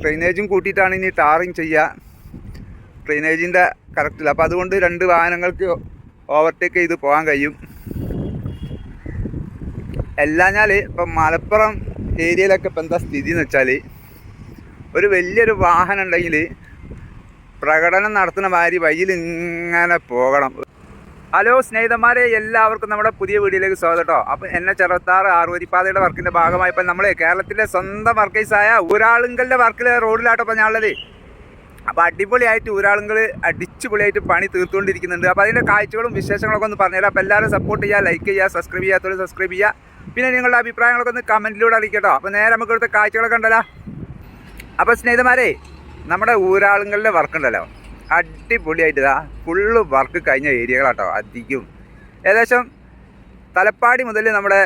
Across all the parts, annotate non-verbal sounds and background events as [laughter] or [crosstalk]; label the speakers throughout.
Speaker 1: ഡ്രെയിനേജും കൂട്ടിയിട്ടാണ് ഇനി ടാറിങ് ചെയ്യുക ഡ്രെയിനേജിന്റെ കറക്റ്റില്ല അപ്പോൾ അതുകൊണ്ട് രണ്ട് വാഹനങ്ങൾക്ക് ഓവർടേക്ക് ചെയ്ത് പോകാൻ കഴിയും. അല്ലാഞ്ഞാൽ ഇപ്പം മലപ്പുറം ഏരിയയിലൊക്കെ ഇപ്പം എന്താ സ്ഥിതി എന്ന് വെച്ചാൽ ഒരു വലിയൊരു വാഹനം ഉണ്ടെങ്കിൽ പ്രകടനം നടത്തുന്ന മാതിരി വഴിയിൽ ഇങ്ങനെ പോകണം. ഹലോ സ്നേഹിതന്മാരെ എല്ലാവർക്കും നമ്മുടെ പുതിയ വീഡിയോയിലേക്ക് സ്വാഗതം കേട്ടോ. അപ്പം എന്നെ ചെറുത്താറ് ആറുവരിപ്പാതയുടെ വർക്കിന്റെ ഭാഗമായി ഇപ്പം നമ്മൾ കേരളത്തിലെ സ്വന്തം വർക്കേഴ്സായ ഊരാളുങ്കലിന്റെ വർക്കിൽ റോഡിലാട്ടോ ഇപ്പം ഞാനുള്ളത് അപ്പോൾ അടിപൊളിയായിട്ട് ഒരാളുകൾ അടിച്ചുപൊളിയായിട്ട് പണി തീർത്തുകൊണ്ടിരിക്കുന്നുണ്ട്. അപ്പോൾ അതിന്റെ കാഴ്ചകളും വിശേഷങ്ങളൊക്കെ ഒന്ന് പറഞ്ഞുതരാം. അപ്പോൾ എല്ലാവരും സപ്പോർട്ട് ചെയ്യുക ലൈക്ക് ചെയ്യുക സബ്സ്ക്രൈബ് ചെയ്യാത്തവർ സബ്സ്ക്രൈബ് ചെയ്യുക. പിന്നെ നിങ്ങളുടെ അഭിപ്രായങ്ങളൊക്കെ ഒന്ന് കമന്റിലൂടെ അറിയിക്കട്ടോ. അപ്പോൾ നേരെ നമുക്ക് ഇവിടുത്തെ കാഴ്ചകളൊക്കെ ഉണ്ടല്ലോ അപ്പോൾ സ്നേഹിതന്മാരെ നമ്മുടെ ഊരാളുങ്ങളുടെ വർക്ക് ഉണ്ടല്ലോ. അടിപൊളിയായിട്ട് ഫുള്ള് വർക്ക് കഴിഞ്ഞ ഏരിയകളാട്ടോ അധികം. ഏകദേശം തലപ്പാടി മുതൽ നമ്മുടെ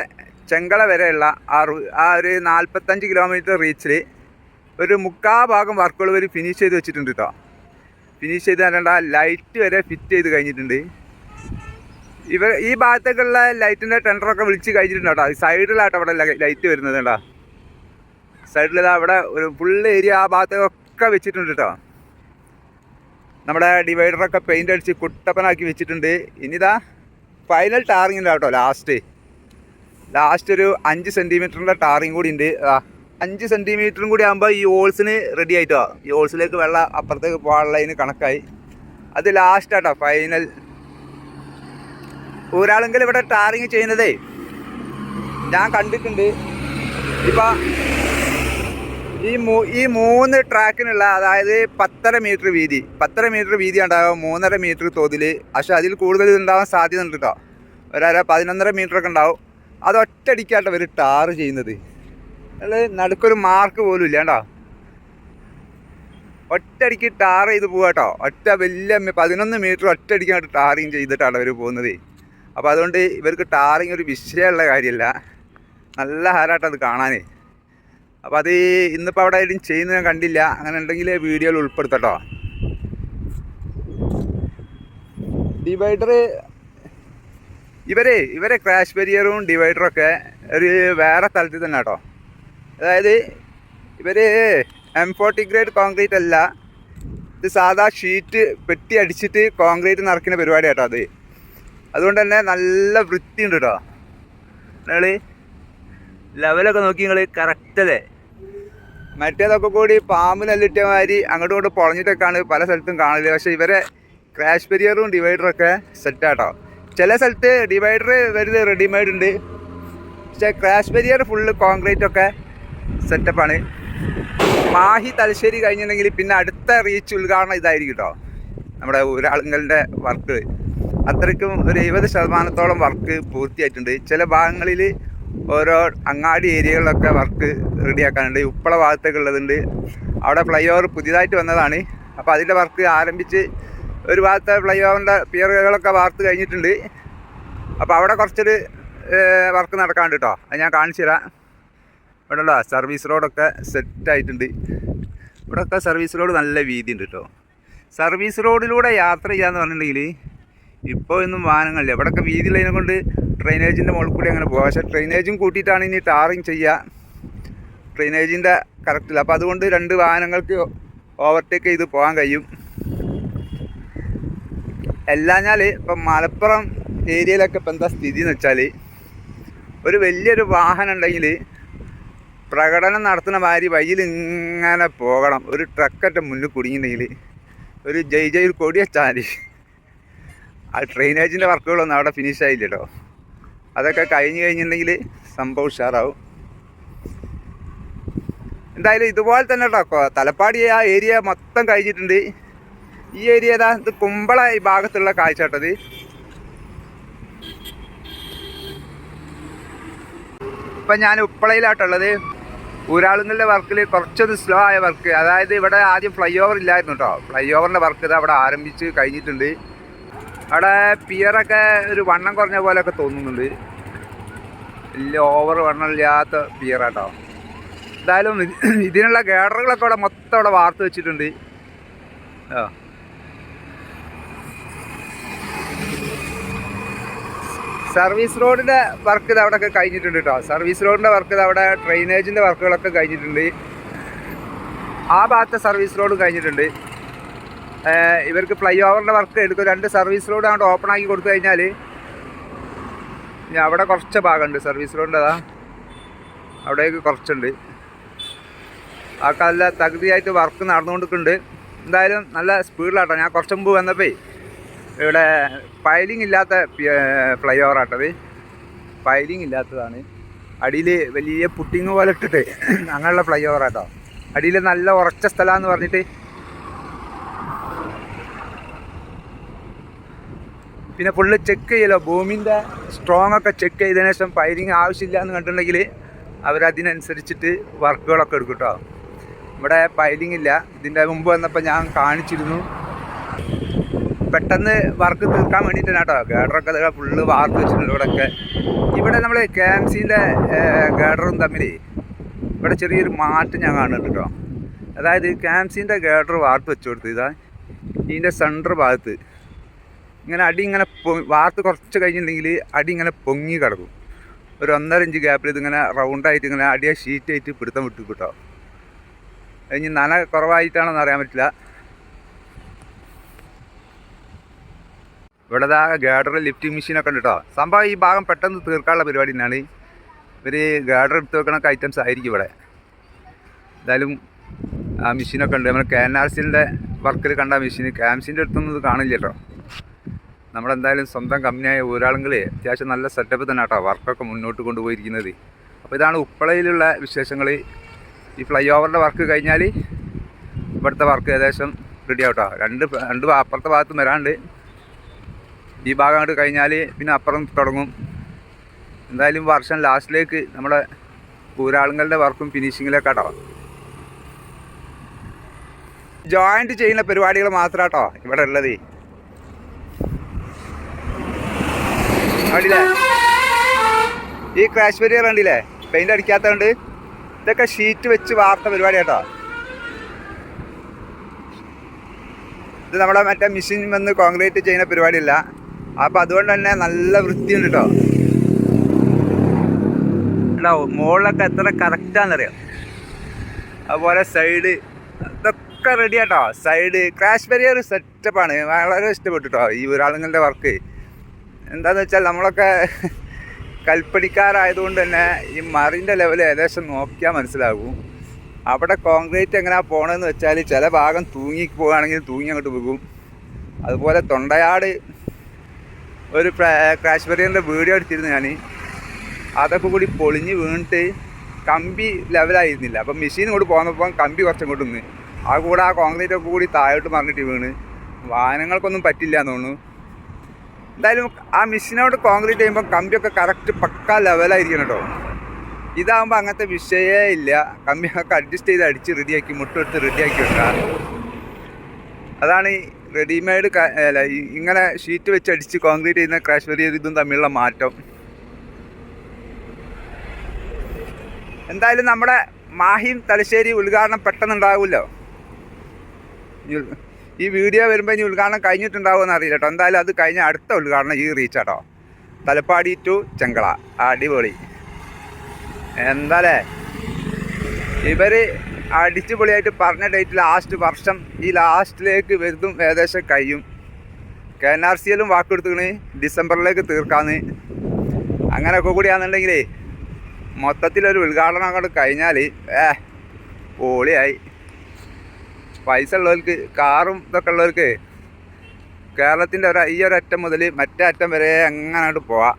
Speaker 1: ചെങ്കള വരെയുള്ള ആ ആ ഒരു നാൽപ്പത്തഞ്ച് കിലോമീറ്റർ റീച്ചിൽ ഒരു മുക്കാ ഭാഗം വർക്കുകൾ വരെ ഫിനിഷ് ചെയ്ത് വെച്ചിട്ടുണ്ട് കേട്ടോ ഫിനിഷ് ചെയ്ത് തരേണ്ട ലൈറ്റ് വരെ ഫിറ്റ് ചെയ്ത് കഴിഞ്ഞിട്ടുണ്ട്. ഇവ ഈ ഭാഗത്തേക്കുള്ള ലൈറ്റിന്റെ ടെൻഡറൊക്കെ വിളിച്ച് കഴിഞ്ഞിട്ടുണ്ട് കേട്ടോ. സൈഡിലാട്ടോ അവിടെ ലൈറ്റ് വരുന്നത് കേട്ടോ സൈഡിലത് അവിടെ ഒരു ഫുൾ ഏരിയ ആ ഭാഗത്തൊക്കെ വെച്ചിട്ടുണ്ട് കേട്ടോ നമ്മുടെ ഡിവൈഡറൊക്കെ പെയിന്റ് അടിച്ച് കുട്ടപ്പനാക്കി വെച്ചിട്ടുണ്ട്. ഇനിതാ ഫൈനൽ ടാറിങ്ങിന്റെ കേട്ടോ ലാസ്റ്റ് ലാസ്റ്റ് ഒരു അഞ്ച് സെന്റിമീറ്ററിന്റെ ടാറിങ് കൂടി ഉണ്ട്. അഞ്ച് സെന്റിമീറ്ററും കൂടി ആകുമ്പോൾ ഈ ഓൾസിന് റെഡി ആയിട്ടോ. ഈ ഓൾസിലേക്ക് വെള്ളം അപ്പുറത്തേക്ക് പോകാനുള്ളതിന് കണക്കായി. അത് ലാസ്റ്റ് ആട്ടോ ഫൈനൽ ഒരാളെങ്കിലും ഇവിടെ ടാറിങ് ചെയ്യുന്നതേ ഞാൻ കണ്ടിട്ടുണ്ട്. ഇപ്പം ഈ മൂ ഈ മൂന്ന് ട്രാക്കിനുള്ള അതായത് പത്തര മീറ്റർ വീതി പത്തര മീറ്റർ വീതി ഉണ്ടാകും മൂന്നര മീറ്റർ തോതിൽ പക്ഷേ അതിൽ കൂടുതൽ ഉണ്ടാവാൻ സാധ്യത ഉണ്ട് കേട്ടോ ഒരര പതിനൊന്നര മീറ്റർ ഒക്കെ ഉണ്ടാവും. അത് ഒറ്റയടിക്കാട്ടോ ഇവർ ടാർ ചെയ്യുന്നത്. അല്ല നടുക്കൊരു മാർക്ക് പോലും ഇല്ല കേട്ടോ. ഒറ്റയടിക്ക് ടാർ ചെയ്ത് പോവാ കേട്ടോ ഒറ്റ വലിയ പതിനൊന്ന് മീറ്റർ ഒറ്റയടിക്കായിട്ട് ടാറിങ് ചെയ്തിട്ടാണ് അവർ പോകുന്നത്. അപ്പോൾ അതുകൊണ്ട് ഇവർക്ക് ടാറിങ് ഒരു വിഷയമുള്ള കാര്യമല്ല. നല്ല ഹാരാട്ടം അത് കാണാനേ. അപ്പോൾ അത് ഇന്നിപ്പോൾ അവിടെ ആരും ചെയ്യുന്നത് ഞാൻ കണ്ടില്ല. അങ്ങനെ ഉണ്ടെങ്കിൽ വീഡിയോയിൽ ഉൾപ്പെടുത്തട്ടോ. ഡിവൈഡർ ഇവരെ ഇവരെ ക്രാഷ് ബരിയറും ഡിവൈഡറും ഒക്കെ ഒരു വേറെ സ്ഥലത്ത് തന്നെ കേട്ടോ. അതായത് ഇവർ എം ഫോർട്ടി ഗ്രേഡ് കോൺക്രീറ്റ് അല്ല ഇത് സാധാ ഷീറ്റ് പെട്ടി അടിച്ചിട്ട് കോൺക്രീറ്റ് നിറക്കുന്ന പരിപാടി കേട്ടോ അത്. അതുകൊണ്ട് തന്നെ നല്ല വൃത്തിയുണ്ട് കേട്ടോ. നിങ്ങൾ ലെവലൊക്കെ നോക്കി നിങ്ങൾ കറക്റ്റല്ലേ മറ്റേതൊക്കെ കൂടി പാമ്പ് മാതിരി അങ്ങോട്ടും ഇങ്ങോട്ടും പൊളഞ്ഞിട്ടൊക്കെയാണ് പല സ്ഥലത്തും കാണില്ല പക്ഷെ ഇവരെ ക്രാഷ് പെരിയറും ഡിവൈഡറൊക്കെ സെറ്റാട്ടോ ചില സ്ഥലത്ത് ഡിവൈഡർ വരുന്നത് റെഡിമെയ്ഡ് ഉണ്ട്. പക്ഷേ ക്രാഷ് പെരിയർ ഫുള്ള് കോൺക്രീറ്റ് ഒക്കെ സെറ്റപ്പാണ് മാഹി തലശ്ശേരി കഴിഞ്ഞിട്ടുണ്ടെങ്കിൽ പിന്നെ അടുത്ത റീച്ച് ഉദ്ഘാടനം ഇതായിരിക്കും കേട്ടോ നമ്മുടെ ഒരാളുങ്ങളുടെ വർക്ക് അത്രയ്ക്കും ഒരു എഴുപത് ശതമാനത്തോളം വർക്ക് പൂർത്തിയായിട്ടുണ്ട്. ചില ഭാഗങ്ങളിൽ ഓരോ അങ്ങാടി ഏരിയകളിലൊക്കെ വർക്ക് റെഡിയാക്കാനുണ്ട്. ഉപ്പള ഭാഗത്തൊക്കെ ഉള്ളതുണ്ട് അവിടെ ഫ്ലൈ ഓവർ പുതിയതായിട്ട് വന്നതാണ്. അപ്പോൾ അതിന്റെ വർക്ക് ആരംഭിച്ച് ഒരു ഭാഗത്തെ ഫ്ലൈ ഓവറിന്റെ പിയറുകളൊക്കെ വാർത്ത് കഴിഞ്ഞിട്ടുണ്ട്. അപ്പോൾ അവിടെ കുറച്ചൊരു വർക്ക് നടക്കാണ്ട് കേട്ടോ അത് ഞാൻ കാണിച്ചു തരാം. ഇവിടെ സർവീസ് റോഡൊക്കെ സെറ്റായിട്ടുണ്ട്. ഇവിടെയൊക്കെ സർവീസ് റോഡ് നല്ല വീതി ഉണ്ട് കേട്ടോ സർവീസ് റോഡിലൂടെ യാത്ര ചെയ്യാന്ന് പറഞ്ഞിട്ടുണ്ടെങ്കിൽ ഇപ്പോൾ ഒന്നും വാഹനങ്ങളില്ല. ഇവിടെയൊക്കെ വീതിയുള്ളതിനെ കൊണ്ട് ഡ്രെയിനേജിന്റെ മുകളിൽ കൂടി അങ്ങനെ പോകാം പക്ഷേ ഡ്രെയിനേജും കൂട്ടിയിട്ടാണ് ഇനി ടാറിങ് ചെയ്യുക ഡ്രെയിനേജിന്റെ കറക്റ്റില്ല അപ്പോൾ അതുകൊണ്ട് രണ്ട് വാഹനങ്ങൾക്ക് ഓവർടേക്ക് ചെയ്ത് പോകാൻ കഴിയും. എല്ലാഞ്ഞാൽ ഇപ്പം മലപ്പുറം ഏരിയയിലൊക്കെ ഇപ്പം എന്താ സ്ഥിതി എന്ന് വെച്ചാൽ ഒരു വലിയൊരു വാഹനം ഉണ്ടെങ്കിൽ പ്രകടനം നടത്തുന്ന മാതിരി വഴിയിൽ ഇങ്ങനെ പോകണം. ഒരു ട്രക്കറ്റ മുന്നിൽ കുടുങ്ങിയിട്ടുണ്ടെങ്കിൽ ഒരു ജയ് ജയ് കൊടി വെച്ചാൽ ആ ഡ്രെയിനേജിന്റെ വർക്കുകളൊന്നും അവിടെ ഫിനിഷ് ആയില്ല അതൊക്കെ കഴിഞ്ഞ് കഴിഞ്ഞിട്ടുണ്ടെങ്കിൽ സംഭവം ഉഷാറാവും. എന്തായാലും ഇതുപോലെ തന്നെ കേട്ടോ തലപ്പാടി ആ ഏരിയ മൊത്തം കഴിഞ്ഞിട്ടുണ്ട്. ഈ ഏരിയ ഏതാ? ഇത് കുമ്പള ഈ ഭാഗത്തുള്ള കാഴ്ച കേട്ടത് ഇപ്പം ഞാൻ ഉപ്പളയിലാട്ടുള്ളത് ഊരാളുങ്ങളുടെ വർക്കിൽ കുറച്ചൊരു സ്ലോ ആയ വർക്ക് അതായത് ഇവിടെ ആദ്യം ഫ്ലൈ ഓവർ ഇല്ലായിരുന്നു കേട്ടോ ഫ്ലൈ ഓവറിന്റെ വർക്ക് ഇത് അവിടെ ആരംഭിച്ച് കഴിഞ്ഞിട്ടുണ്ട്. അവിടെ പിയറൊക്കെ ഒരു വണ്ണം കുറഞ്ഞ പോലെയൊക്കെ തോന്നുന്നുണ്ട്. വലിയ ഓവർ വണ്ണമില്ലാത്ത പിയറാട്ടോ. എന്തായാലും [clears throat] ഇതിനുള്ള ഗേഡറുകളൊക്കെ അവിടെ മൊത്തം അവിടെ വാർത്ത് വെച്ചിട്ടുണ്ട്. ആ. സർവീസ് റോഡിന്റെ വർക്ക് ഇത് അവിടെയൊക്കെ കഴിഞ്ഞിട്ടുണ്ട് കേട്ടോ സർവീസ് റോഡിന്റെ വർക്ക് ഇത് അവിടെ ഡ്രെയിനേജിന്റെ വർക്കുകളൊക്കെ കഴിഞ്ഞിട്ടുണ്ട്. ആ ഭാഗത്തെ സർവീസ് റോഡ് കഴിഞ്ഞിട്ടുണ്ട്. ഇവർക്ക് ഫ്ലൈ ഓവറിന്റെ വർക്ക് എടുക്കും. രണ്ട് സർവീസ് റോഡ് അങ്ങോട്ട് ഓപ്പൺ ആക്കി കൊടുത്തു കഴിഞ്ഞാൽ അവിടെ കുറച്ച് ഭാഗമുണ്ട്. സർവീസ് റോഡിന്റെ അതാ. അവിടേക്ക് കുറച്ചുണ്ട്. ആ നല്ല തകൃതിയായിട്ട് വർക്ക് നടന്നുകൊണ്ടിരിക്കുന്നുണ്ട്. എന്തായാലും നല്ല സ്പീഡിലാട്ടോ ഞാൻ കുറച്ച് മുമ്പ് വന്നപ്പോൾ ഇവിടെ പൈലിംഗ് ഇല്ലാത്ത ഫ്ലൈ ഓവർ ആട്ടത്. പൈലിംഗ് ഇല്ലാത്തതാണ്. അടിയിൽ വലിയ പുട്ടിങ് പോലെ ഇട്ടിട്ട് അങ്ങനെയുള്ള ഫ്ലൈ ഓവർ ആട്ടോ. അടിയിൽ നല്ല ഉറച്ച സ്ഥലമാണെന്ന് പറഞ്ഞിട്ട് പിന്നെ ഫുള്ള് ചെക്ക് ചെയ്യലോ? ഭൂമിന്റെ സ്ട്രോങ് ഒക്കെ ചെക്ക് ചെയ്തതിനു ശേഷം ഫയറിങ് ആവശ്യമില്ല എന്ന് കണ്ടിട്ടുണ്ടെങ്കിൽ അവരതിനനുസരിച്ചിട്ട് വർക്കുകളൊക്കെ എടുക്കും കേട്ടോ ഇവിടെ പൈലിംഗ് ഇല്ല. ഇതിന്റെ മുമ്പ് വന്നപ്പോൾ ഞാൻ കാണിച്ചിരുന്നു. പെട്ടെന്ന് വർക്ക് തീർക്കാൻ വേണ്ടിയിട്ടാണ് കേട്ടോ ഗേഡറൊക്കെ ഫുള്ള് വാർത്ത് വെച്ചിട്ടുണ്ട് ഇവിടെയൊക്കെ ഇവിടെ നമ്മൾ കെ എം സിന്റെ ഗേഡറും തമ്മിൽ ഇവിടെ ചെറിയൊരു മാറ്റം ഞാൻ കാണുന്നുണ്ട് കേട്ടോ അതായത് കെ എം സിന്റെ ഗേഡർ വാർത്ത് വെച്ചു കൊടുത്തു. ഇതാ ഇതിന്റെ സെന്റർ ഭാഗത്ത്. ഇങ്ങനെ അടി ഇങ്ങനെ വാർത്ത് കുറച്ച് കഴിഞ്ഞിട്ടുണ്ടെങ്കിൽ അടി ഇങ്ങനെ പൊങ്ങി കിടക്കും. ഒരു ഒന്നര ഇഞ്ച് ഗ്യാപ്പിൽ ഇതിങ്ങനെ റൗണ്ടായിട്ട് ഇങ്ങനെ അടിയെ ഷീറ്റായിട്ട് പിടുത്തം വിട്ടു കിട്ടോ കഴിഞ്ഞ് നന കുറവായിട്ടാണെന്ന് അറിയാൻ പറ്റില്ല. ഇവിടെ ദാ ഗാഡർ ലിഫ്റ്റിംഗ് മെഷീനൊക്കെ ഉണ്ട് കേട്ടോ സംഭവം ഈ ഭാഗം പെട്ടെന്ന് തീർക്കാനുള്ള പരിപാടി തന്നെയാണ്. ഇവർ ഗാഡർ എടുത്ത് വെക്കണ ഐറ്റംസ് ആയിരിക്കും ഇവിടെ. എന്തായാലും ആ മെഷീനൊക്കെ ഉണ്ട്. നമ്മൾ കെ എൻ ആർ സിന്റെ വർക്കിൽ കണ്ട മെഷീൻ ക്യാംസിന്റെ അടുത്തൊന്നും ഇത് കാണില്ല കേട്ടോ നമ്മളെന്തായാലും സ്വന്തം കമ്പനിയായ ഊരാളുകൾ അത്യാവശ്യം നല്ല സെറ്റപ്പ് തന്നെ കേട്ടോ വർക്കൊക്കെ മുന്നോട്ട് കൊണ്ടുപോയിരിക്കുന്നത്. അപ്പോൾ ഇതാണ് ഉപ്പളയിലുള്ള വിശേഷങ്ങൾ ഈ ഫ്ലൈ ഓവറിന്റെ വർക്ക് കഴിഞ്ഞാൽ ഇവിടുത്തെ വർക്ക് ഏകദേശം റെഡി ആവട്ടോ. രണ്ട് രണ്ട് അപ്പുറത്തെ ഭാഗത്തും വരാണ്ട്. ഈ ഭാഗം അങ്ങോട്ട് കഴിഞ്ഞാൽ പിന്നെ അപ്പുറം തുടങ്ങും. എന്തായാലും വർഷം ലാസ്റ്റിലേക്ക് നമ്മുടെ ഊരാളുകളുടെ വർക്കും ഫിനിഷിങ്ങിലേക്കാട്ടോ ജോയിന്റ് ചെയ്യുന്ന പരിപാടികൾ മാത്രമാട്ടോ ഇവിടെ ഉള്ളത്. കണ്ടില്ലേ? ഈ ക്രാഷ് ബരിയർ കണ്ടില്ലേ? പെയിന്റ് അടിക്കാത്തതുകൊണ്ട് ഇതൊക്കെ ഷീറ്റ് വെച്ച് വാർത്ത പരിപാടി കേട്ടോ. ഇത് നമ്മുടെ മറ്റേ മെഷീൻ വന്ന് കോൺക്രീറ്റ് ചെയ്യുന്ന പരിപാടിയല്ല. അപ്പം അതുകൊണ്ട് തന്നെ നല്ല വൃത്തിയുണ്ട് കേട്ടോ. ഉണ്ടാവും മുകളിലൊക്കെ എത്ര കറക്റ്റാണെന്നറിയാം അതുപോലെ സൈഡ് ഇതൊക്കെ റെഡി ആട്ടോ സൈഡ് ക്രാഷ് ബരിയർ സെറ്റപ്പാണ് വളരെ ഇഷ്ടപ്പെട്ടു കേട്ടോ ഈ ഒരാളുങ്ങളുടെ വർക്ക് എന്താന്ന് വെച്ചാൽ നമ്മളൊക്കെ കൽപ്പണിക്കാരായതുകൊണ്ട് തന്നെ ഈ മറിന്റെ ലെവൽ ഏകദേശം നോക്കിയാൽ മനസ്സിലാകും. അവിടെ കോൺക്രീറ്റ് എങ്ങനെയാ പോകണമെന്ന് വെച്ചാൽ ചില ഭാഗം തൂങ്ങി പോവുകയാണെങ്കിൽ തൂങ്ങി അങ്ങോട്ട് പോകും അതുപോലെ തൊണ്ടയാട് ഒരു ക്രാഷ് ബരിയറിന്റെ വീഡിയോ എടുത്തിരുന്നു ഞാൻ അതൊക്കെ കൂടി പൊളിഞ്ഞ് വീണിട്ട് കമ്പി ലെവലായിരുന്നില്ല അപ്പം മെഷീൻ കൂടി പോകുന്നപ്പോൾ കമ്പി കുറച്ചും കൂടി നിന്ന്. ആ കൂടെ ആ കോൺക്രീറ്റ് ഒക്കെ കൂടി താഴോട്ട് മറിഞ്ഞിട്ട് വീണ്. വാഹനങ്ങൾക്കൊന്നും പറ്റില്ല എന്ന് തോന്നുന്നു. എന്തായാലും ആ മെഷീനോട് കോൺക്രീറ്റ് ചെയ്യുമ്പോൾ കമ്പിയൊക്കെ കറക്റ്റ് പക്ക ലെവലായിരിക്കണം കേട്ടോ ഇതാകുമ്പോൾ അങ്ങനത്തെ വിഷയേ ഇല്ല. കമ്പിയൊക്കെ അഡ്ജസ്റ്റ് ചെയ്ത് അടിച്ച് റെഡിയാക്കി മുട്ടെടുത്ത് റെഡിയാക്കി വെക്കാം. അതാണ് ഈ റെഡിമെയ്ഡ് അല്ല ഇങ്ങനെ ഷീറ്റ് വെച്ച് അടിച്ച് കോൺക്രീറ്റ് ചെയ്യുന്ന ക്രാഷ് വരിയ ഇതും തമ്മിലുള്ള മാറ്റം. എന്തായാലും നമ്മുടെ മാഹിം തലശ്ശേരി ഉദ്ഘാടനം പെട്ടെന്ന് ഉണ്ടാവുമല്ലോ ഈ വീഡിയോ വരുമ്പോൾ ഇനി ഉദ്ഘാടനം കഴിഞ്ഞിട്ടുണ്ടാവുമെന്ന് അറിയില്ല കേട്ടോ എന്തായാലും അത് കഴിഞ്ഞ അടുത്ത ഉദ്ഘാടനം ഈ റീച്ച് കേട്ടോ തലപ്പാടി ടു ചെങ്കള. അടിപൊളി. എന്താലേ? ഇവർ അടിച്ചുപൊളിയായിട്ട് പറഞ്ഞ ഡേറ്റ് ലാസ്റ്റ് വർഷം ഈ ലാസ്റ്റിലേക്ക് വരുന്നതും ഏകദേശം കഴിയും. കെ എൻ ആർ സി എല്ലും വാക്കെടുത്തുക്കണ് ഡിസംബറിലേക്ക് തീർക്കാന്ന്. അങ്ങനെയൊക്കെ കൂടിയാണെന്നുണ്ടെങ്കിലേ മൊത്തത്തിലൊരു ഉദ്ഘാടനം അങ്ങോട്ട് കഴിഞ്ഞാൽ ഏ പൊളിയായി. പൈസ ഉള്ളവർക്ക് കാറും ഇതൊക്കെ ഉള്ളവർക്ക് കേരളത്തിന്റെ ഒരു ഈ ഒരു അറ്റം മുതൽ മറ്റേ അറ്റം വരെ അങ്ങനെ പോവാം.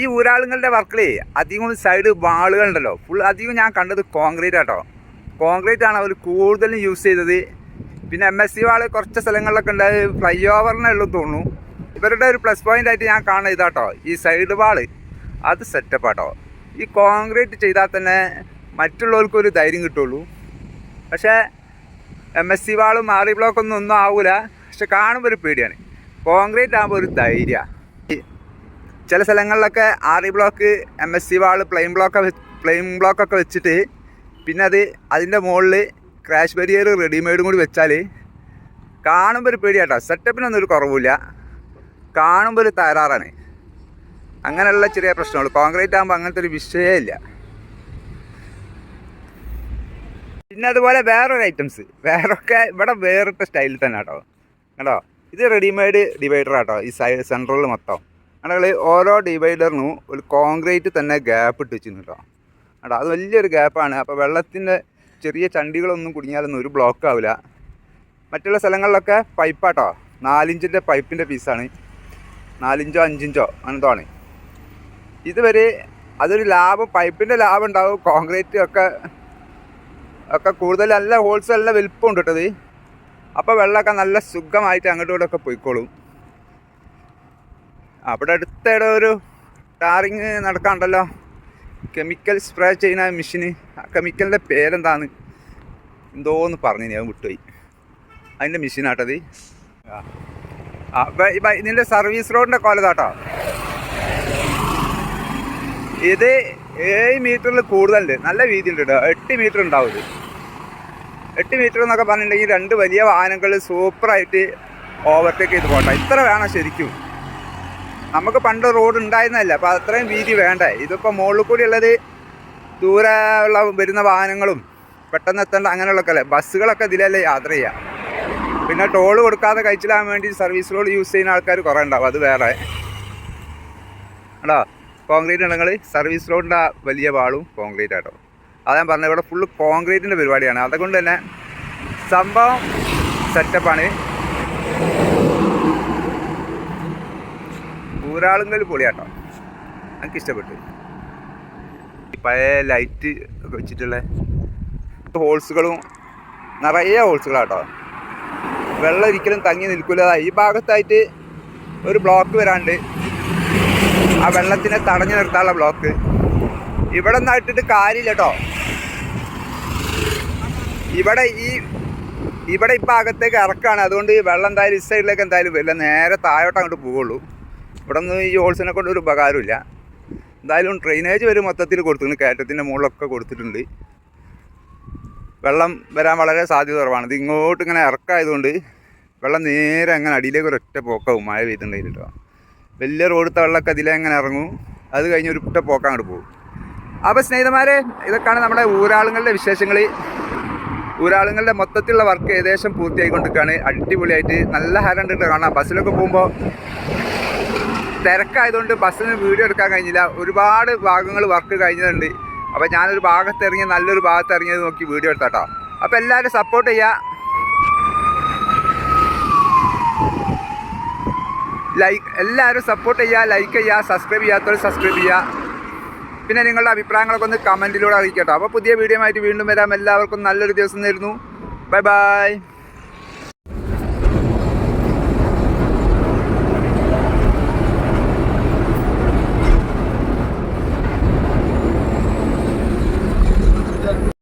Speaker 1: ഈ ഊരാളുങ്ങളുടെ വർക്കിലേ അധികം സൈഡ് വാളുകളുണ്ടല്ലോ ഫുൾ അധികം ഞാൻ കണ്ടത് കോൺക്രീറ്റ് ആട്ടോ. കോൺക്രീറ്റ് ആണ് അവർ കൂടുതലും യൂസ് ചെയ്തത്. പിന്നെ എം എസ് സി വാൾ കുറച്ച് സ്ഥലങ്ങളിലൊക്കെ ഉണ്ട്. ഫ്ലൈ ഓവറിനെ ഉള്ളു തോന്നുന്നു. ഇവരുടെ ഒരു പ്ലസ് പോയിന്റ് ആയിട്ട് ഞാൻ കാണുന്നത് ഇതാട്ടോ. ഈ സൈഡ് വാൾ. അത് സെറ്റപ്പ് ആട്ടോ. ഈ കോൺക്രീറ്റ് ചെയ്താൽ തന്നെ മറ്റുള്ളവർക്ക് ഒരു ധൈര്യം കിട്ടുള്ളൂ. പക്ഷേ എം എസ് സി വാളും ആറി ബ്ലോക്കൊന്നും ഒന്നും ആവില്ല പക്ഷെ കാണുമ്പോൾ ഒരു പേടിയാണ്. കോൺക്രീറ്റ് ആകുമ്പോൾ ഒരു ധൈര്യമാണ് ചില സ്ഥലങ്ങളിലൊക്കെ ആറി block M S C wall plain block plain ബ്ലോക്കൊക്കെ വെച്ചിട്ട് പിന്നെ അത് അതിന്റെ മുകളിൽ ക്രാഷ് ബരിയർ റെഡിമെയ്ഡും കൂടി വെച്ചാൽ കാണുമ്പോൾ ഒരു പേടിയാട്ടോ. സെറ്റപ്പിനൊന്നും ഒരു കുറവില്ല. കാണുമ്പോൾ ഒരു തകരാറാണ്. അങ്ങനെയുള്ള ചെറിയ പ്രശ്നങ്ങൾ കോൺക്രീറ്റ് ആകുമ്പോൾ അങ്ങനത്തെ ഒരു വിഷയമേ ഇല്ല. പിന്നെ അതുപോലെ വേറൊരു ഐറ്റംസ് വേറൊക്കെ ഇവിടെ വേറിട്ട സ്റ്റൈലിൽ തന്നെ കേട്ടോ കേട്ടോ ഇത് റെഡിമെയ്ഡ് ഡിവൈഡർ ആട്ടോ. ഈ സൈഡ് സെൻട്രലിൽ മൊത്തം. കണ്ടോ? ഓരോ ഡിവൈഡറിനും ഒരു കോൺക്രീറ്റ് തന്നെ ഗ്യാപ്പ് ഇട്ട് വെച്ചിരുന്നു കേട്ടോ. കേട്ടോ അത് വലിയൊരു ഗ്യാപ്പാണ് അപ്പോൾ വെള്ളത്തിന്റെ ചെറിയ ചണ്ടികളൊന്നും കുടുങ്ങിയാലൊന്നും ഒരു ബ്ലോക്ക് ആവില്ല. മറ്റുള്ള സ്ഥലങ്ങളിലൊക്കെ പൈപ്പാട്ടോ നാലിഞ്ചിന്റെ പൈപ്പിന്റെ പീസാണ് നാലിഞ്ചോ അഞ്ചിഞ്ചോ അങ്ങനത്താണ് ഇതുവരെ അതൊരു ലാഭം പൈപ്പിന്റെ ലാഭം ഉണ്ടാവും. കോൺക്രീറ്റ് ഒക്കെ ഒക്കെ കൂടുതൽ നല്ല ഹോൾസെയിൽ നല്ല വലിപ്പം കേട്ടത് അപ്പോൾ വെള്ളമൊക്കെ നല്ല സുഖമായിട്ട് അങ്ങോട്ടും ഇങ്ങോട്ടൊക്കെ പോയിക്കോളും. അവിടെ അടുത്തിടെ ഒരു ടാറിങ് നടക്കാണ്ടല്ലോ കെമിക്കൽ സ്പ്രേ ചെയ്യുന്ന മെഷീന് ആ കെമിക്കലിന്റെ പേരെന്താണ്? എന്തോന്ന് പറഞ്ഞു ഞാൻ വിട്ടുപോയി. അതിന്റെ മെഷീനാട്ടത് ഇപ്പൊ ഇതിന്റെ സർവീസ് റോഡിന്റെ കോലതാട്ടോ. ഇത് ഏഴ് മീറ്ററിൽ കൂടുതലുണ്ട്. നല്ല വീതി ഉണ്ട് കേട്ടോ എട്ട് മീറ്റർ ഉണ്ടാവും എട്ട് മീറ്റർ എന്നൊക്കെ പറഞ്ഞിട്ടുണ്ടെങ്കിൽ രണ്ട് വലിയ വാഹനങ്ങൾ സൂപ്പറായിട്ട് ഓവർടേക്ക് ചെയ്ത് പോകട്ടെ ഇത്ര വേണം ശരിക്കും. നമുക്ക് പണ്ട് റോഡ് ഉണ്ടായിരുന്നല്ല അപ്പോൾ അത്രയും വീതി വേണ്ട? ഇതിപ്പോൾ മുകളിൽ കൂടി ഉള്ളത് ദൂരെ ഉള്ള വരുന്ന വാഹനങ്ങളും പെട്ടെന്ന് എത്തേണ്ട അങ്ങനെയുള്ളൊക്കെ അല്ലേ? ബസ്സുകളൊക്കെ ഇതിലല്ലേ യാത്ര ചെയ്യാം. പിന്നെ ടോൾ കൊടുക്കാതെ കഴിച്ചിടാൻ വേണ്ടി സർവീസ് റോഡ് യൂസ് ചെയ്യുന്ന ആൾക്കാർ കുറേ ഉണ്ടാവും. അത് വേറെ. കേട്ടോ കോൺക്രീറ്റ് ഉണ്ടെങ്കിൽ സർവീസ് റോഡിന്റെ വലിയ വാളും കോൺക്രീറ്റ് ആട്ടോ അതാ ഞാൻ പറഞ്ഞത് ഇവിടെ ഫുള്ള് കോൺക്രീറ്റിന്റെ പരിപാടിയാണ്. അതുകൊണ്ട് തന്നെ സംഭവം സെറ്റപ്പാണ് ഊരാളുങ്കൽ പൊളിയാട്ടോ എനിക്ക് ഇഷ്ടപ്പെട്ടു. പഴയ ലൈറ്റ് വെച്ചിട്ടുള്ള ഹോൾസുകളും നിറയെ ഹോൾസുകളാട്ടോ വെള്ളം ഒരിക്കലും തങ്ങി നിൽക്കില്ല ഈ ഭാഗത്തായിട്ട് ഒരു ബ്ലോക്ക് വരാണ്ട് ആ വെള്ളത്തിനെ തടഞ്ഞു നിർത്താനുള്ള ബ്ലോക്ക്. ഇവിടെ നട്ടിട്ട് കാര്യമില്ല കേട്ടോ. ഇവിടെ ഈ ഇവിടെ ഇപ്പം അകത്തേക്ക് ഇറക്കാണ്. അതുകൊണ്ട് ഈ വെള്ളം എന്തായാലും ഈ സൈഡിലേക്ക് എന്തായാലും വരില്ല. നേരെ താഴോട്ട് അങ്ങോട്ട് പോവുള്ളൂ. ഇവിടെ നിന്ന് ഈ ഹോൾസിനെ കൊണ്ട് ഒരു ഉപകാരമില്ല എന്തായാലും ഡ്രെയിനേജ് വരെ മൊത്തത്തിൽ കൊടുത്തിട്ടുണ്ട്. കയറ്റത്തിന്റെ മുകളിലൊക്കെ കൊടുത്തിട്ടുണ്ട്. വെള്ളം വരാൻ വളരെ സാധ്യത കുറവാണ്. ഇത് ഇങ്ങോട്ട് ഇങ്ങനെ ഇറക്കായതുകൊണ്ട് വെള്ളം നേരെ അങ്ങനെ അടിയിലേക്ക് ഒരൊറ്റ പോക്കാവും. മഴ പെയ്തിട്ടുണ്ടെങ്കിൽ കേട്ടോ. വലിയ റോഡത്തെ വെള്ളമൊക്കെ അതിലെങ്ങനെ ഇറങ്ങും. അത് കഴിഞ്ഞ് ഒരു കുട്ട പോക്കാൻ അങ്ങോട്ട് പോകും. അപ്പോൾ സ്നേഹിതന്മാരെ ഇതൊക്കെയാണ് നമ്മുടെ ഊരാളുങ്ങളുടെ വിശേഷങ്ങൾ ഊരാളുങ്ങളുടെ മൊത്തത്തിലുള്ള വർക്ക് ഏകദേശം പൂർത്തിയായിക്കൊണ്ടിരിക്കുകയാണ്. അടിപൊളിയായിട്ട് നല്ല ഹരം കാണാം. ബസ്സിലൊക്കെ പോകുമ്പോൾ തിരക്കായതുകൊണ്ട് ബസ്സിന് വീഡിയോ എടുക്കാൻ കഴിഞ്ഞില്ല. ഒരുപാട് ഭാഗങ്ങൾ വർക്ക് കഴിഞ്ഞതുണ്ട് അപ്പോൾ ഞാനൊരു ഭാഗത്ത് ഇറങ്ങി നല്ലൊരു ഭാഗത്ത് ഇറങ്ങിയത് നോക്കി വീഡിയോ എടുത്താട്ടോ. അപ്പോൾ എല്ലാവരും സപ്പോർട്ട് ചെയ്യുക ലൈക്ക് എല്ലാവരും സപ്പോർട്ട് ചെയ്യുക ലൈക്ക് ചെയ്യുക സബ്സ്ക്രൈബ് ചെയ്യാത്തവർ സബ്സ്ക്രൈബ് ചെയ്യുക. പിന്നെ നിങ്ങളുടെ അഭിപ്രായങ്ങളൊക്കെ ഒന്ന് കമന്റിലൂടെ അറിയിക്കട്ടോ. അപ്പോൾ പുതിയ വീഡിയോ ആയിട്ട് വീണ്ടും വരാം. എല്ലാവർക്കും നല്ലൊരു ദിവസം തരുന്നു ബൈ ബൈ